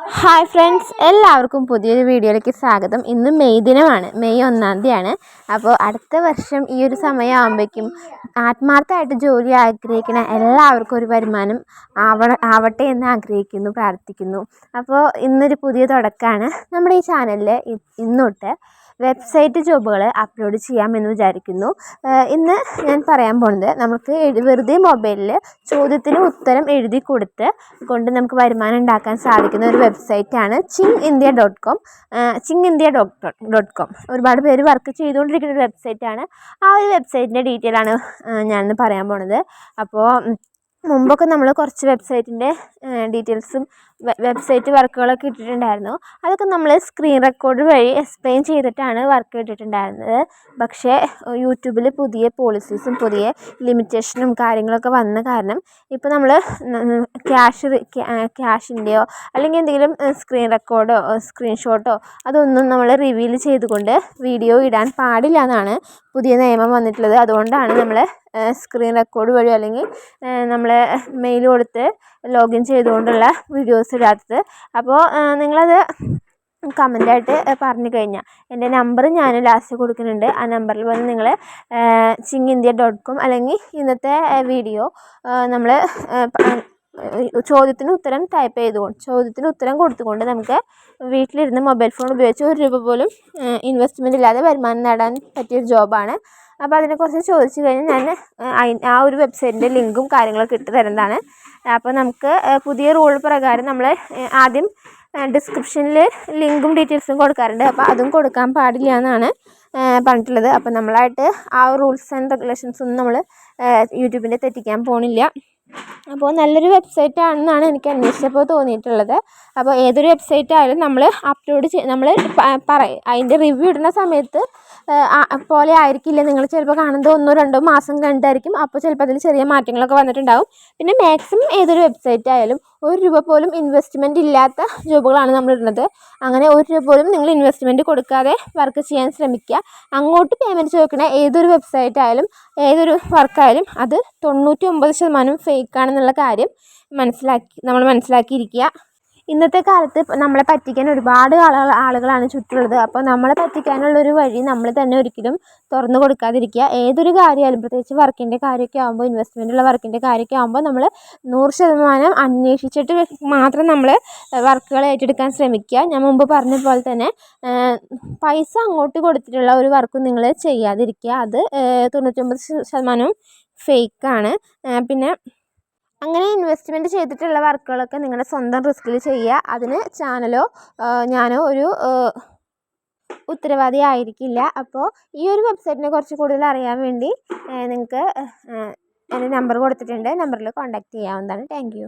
Hi friends എല്ലാവർക്കും പുതിയൊരു വീഡിയോയിലേക്ക് സ്വാഗതം. ഇന്ന് മെയ് ദിനമാണ്. മെയ് ഒന്നാം തീയതിയാണ്. അപ്പോൾ അടുത്ത വർഷം ഈ ഒരു സമയമാകുമ്പോഴേക്കും ആത്മാർത്ഥമായിട്ട് ജോലി ആഗ്രഹിക്കുന്ന എല്ലാവർക്കും ഒരു വരുമാനം ആവണ ആവട്ടെ എന്ന് ആഗ്രഹിക്കുന്നു പ്രാർത്ഥിക്കുന്നു. അപ്പോൾ ഇന്നൊരു പുതിയ തുടക്കമാണ് നമ്മുടെ ഈ ചാനലിൽ ഇന്നൊട്ട് വെബ്സൈറ്റ് ജോബുകൾ അപ്ലോഡ് ചെയ്യാമെന്ന് വിചാരിക്കുന്നു. ഇന്ന് ഞാൻ പറയാൻ പോകുന്നത് നമുക്ക് വെറുതെ മൊബൈലിൽ ചോദ്യത്തിന് ഉത്തരം എഴുതി കൊടുത്ത് കൊണ്ട് നമുക്ക് വരുമാനം ഉണ്ടാക്കാൻ സാധിക്കുന്ന ഒരു വെബ്സൈറ്റാണ് ചിങ് ഇന്ത്യ ഡോട്ട് കോം. ചിങ് ഇന്ത്യ ഡോട്ട് ഡോട്ട് കോം. ഒരുപാട് പേര് വർക്ക് ചെയ്തുകൊണ്ടിരിക്കുന്ന ഒരു വെബ്സൈറ്റാണ് ആ ഒരു വെബ്സൈറ്റിന്റെ ഡീറ്റെയിൽ ആണ് ഏഹ് ഞാനിന്ന് പറയാൻ പോണത്. അപ്പോൾ മുമ്പൊക്കെ നമ്മൾ കുറച്ച് വെബ്സൈറ്റിന്റെ ഡീറ്റെയിൽസും വെബ്സൈറ്റ് വർക്കുകളൊക്കെ ഇട്ടിട്ടുണ്ടായിരുന്നു. അതൊക്കെ നമ്മൾ സ്ക്രീൻ റെക്കോർഡ് വഴി എക്സ്പ്ലെയിൻ ചെയ്തിട്ടാണ് വർക്ക് ഇട്ടിട്ടുണ്ടായിരുന്നത്. പക്ഷേ യൂട്യൂബിൽ പുതിയ പോളിസീസും പുതിയ ലിമിറ്റേഷനും കാര്യങ്ങളൊക്കെ വന്ന കാരണം ഇപ്പോൾ നമ്മൾ ക്യാഷ് ക്യാഷിന്റെയോ അല്ലെങ്കിൽ എന്തെങ്കിലും സ്ക്രീൻ റെക്കോർഡോ സ്ക്രീൻഷോട്ടോ അതൊന്നും നമ്മൾ റിവീൽ ചെയ്തുകൊണ്ട് വീഡിയോ ഇടാൻ പാടില്ല എന്നാണ് പുതിയ നിയമം വന്നിട്ടുള്ളത്. അതുകൊണ്ടാണ് നമ്മൾ സ്ക്രീൻ റെക്കോർഡ് വഴി അല്ലെങ്കിൽ നമ്മളെ മെയിൽ കൊടുത്ത് ലോഗിൻ ചെയ്തുകൊണ്ടുള്ള വീഡിയോസ് ഇടാത്തത്. അപ്പോൾ നിങ്ങളത് കമന്റായിട്ട് പറഞ്ഞു കഴിഞ്ഞാൽ എന്റെ നമ്പർ ഞാൻ ലാസ്റ്റ് കൊടുക്കുന്നുണ്ട്. ആ നമ്പറിൽ വന്ന് നിങ്ങൾ ചിങ് ഇന്ത്യ ഡോട്ട് കോം അല്ലെങ്കിൽ ഇന്നത്തെ വീഡിയോ നമ്മൾ ചോദ്യത്തിന് ഉത്തരം ടൈപ്പ് ചെയ്തുകൊണ്ട് ചോദ്യത്തിന് ഉത്തരം കൊടുത്തുകൊണ്ട് നമുക്ക് വീട്ടിലിരുന്ന് മൊബൈൽ ഫോൺ ഉപയോഗിച്ച് ഒരു രൂപ പോലും ഇൻവെസ്റ്റ്മെന്റ് ഇല്ലാതെ വരുമാനം നേടാൻ പറ്റിയൊരു ജോബാണ് അപ്പോൾ അതിനെക്കുറിച്ച് ചോദിച്ചു കഴിഞ്ഞാൽ ഞാൻ ആ ഒരു വെബ്സൈറ്റിന്റെ ലിങ്കും കാര്യങ്ങളൊക്കെ ഇട്ട് തരുന്നതാണ്. അപ്പോൾ നമുക്ക് പുതിയ റൂൾ പ്രകാരം നമ്മൾ ആദ്യം ഡിസ്ക്രിപ്ഷനിൽ ലിങ്കും ഡീറ്റെയിൽസും കൊടുക്കാറുണ്ട്. അപ്പോൾ അതും കൊടുക്കാൻ പാടില്ല എന്നാണ് പറഞ്ഞിട്ടുള്ളത്. അപ്പോൾ നമ്മളായിട്ട് ആ റൂൾസ് ആൻഡ് റെഗുലേഷൻസ് ഒന്നും നമ്മൾ യൂട്യൂബിന്റെ തെറ്റിക്കാൻ പോണില്ല. അപ്പോൾ നല്ലൊരു വെബ്സൈറ്റ് ആണെന്നാണ് എനിക്ക് അന്വേഷിച്ചപ്പോൾ തോന്നിയിട്ടുള്ളത്. അപ്പോൾ ഏതൊരു വെബ്സൈറ്റ് ആയാലും നമ്മൾ അപ്ലോഡ് ചെയ്ത് നമ്മൾ പറയും അതിന്റെ റിവ്യൂ ഇടുന്ന സമയത്ത് പോലെ ആയിരിക്കില്ല നിങ്ങൾ ചിലപ്പോൾ കാണുന്നത്? ഒന്നോ രണ്ടോ മാസം കണ്ടായിരിക്കും. അപ്പോൾ ചിലപ്പോൾ അതിൽ ചെറിയ മാറ്റങ്ങളൊക്കെ വന്നിട്ടുണ്ടാകും പിന്നെ മാക്സിമം ഏതൊരു വെബ്സൈറ്റ് ആയാലും ഒരു രൂപ പോലും ഇൻവെസ്റ്റ്മെന്റ് ഇല്ലാത്ത ജോബുകളാണ് നമ്മൾ ഇടുന്നത് അങ്ങനെ ഒരു രൂപ പോലും നിങ്ങൾ ഇൻവെസ്റ്റ്മെന്റ് കൊടുക്കാതെ വർക്ക് ചെയ്യാൻ ശ്രമിക്കുക. അങ്ങോട്ട് പേയ്മെന്റ് ചോദിക്കുന്ന ഏതൊരു വെബ്സൈറ്റ് ആയാലും ഏതൊരു വർക്കായാലും അത് തൊണ്ണൂറ്റി ഒമ്പത് ശതമാനം ഫേക്കാണെന്നുള്ള കാര്യം മനസ്സിലാക്കി നമ്മൾ മനസ്സിലാക്കിയിരിക്കുക. ഇന്നത്തെ കാലത്ത് നമ്മളെ പറ്റിക്കാൻ ഒരുപാട് ആളുകളാണ് ചുറ്റുമുള്ളത് അപ്പോൾ നമ്മളെ പറ്റിക്കാനുള്ള ഒരു വഴി നമ്മൾ തന്നെ ഒരിക്കലും തുറന്നു കൊടുക്കാതിരിക്കുക. ഏതൊരു കാര്യമായാലും പ്രത്യേകിച്ച് വർക്കിന്റെ കാര്യമൊക്കെ ആകുമ്പോൾ ഇൻവെസ്റ്റ്മെന്റുള്ള വർക്കിന്റെ കാര്യമൊക്കെ ആകുമ്പോൾ നമ്മൾ നൂറ് ശതമാനം അന്വേഷിച്ചിട്ട് മാത്രം നമ്മൾ വർക്കുകൾ ഏറ്റെടുക്കാൻ ശ്രമിക്കുക. ഞാൻ മുമ്പ് പറഞ്ഞ പോലെ തന്നെ പൈസ അങ്ങോട്ട് കൊടുത്തിട്ടുള്ള ഒരു വർക്കും നിങ്ങൾ ചെയ്യാതിരിക്കുക. അത് തൊണ്ണൂറ്റൊമ്പത് ശതമാനവും ഫേക്കാണ്. പിന്നെ അങ്ങനെ ഇൻവെസ്റ്റ്മെന്റ് ചെയ്തിട്ടുള്ള വർക്കുകളൊക്കെ നിങ്ങളുടെ സ്വന്തം റിസ്ക്കിൽ ചെയ്യുക. അതിന് ചാനലോ ഞാനോ ഒരു ഉത്തരവാദി ആയിരിക്കില്ല. അപ്പോൾ ഈ ഒരു വെബ്സൈറ്റിനെ കുറിച്ച് കൂടുതൽ അറിയാൻ വേണ്ടി നിങ്ങൾക്ക് എന്റെ നമ്പർ കൊടുത്തിട്ടുണ്ട്. നമ്പറിൽ കോൺടാക്റ്റ് ചെയ്യാവുന്നതാണ്. താങ്ക്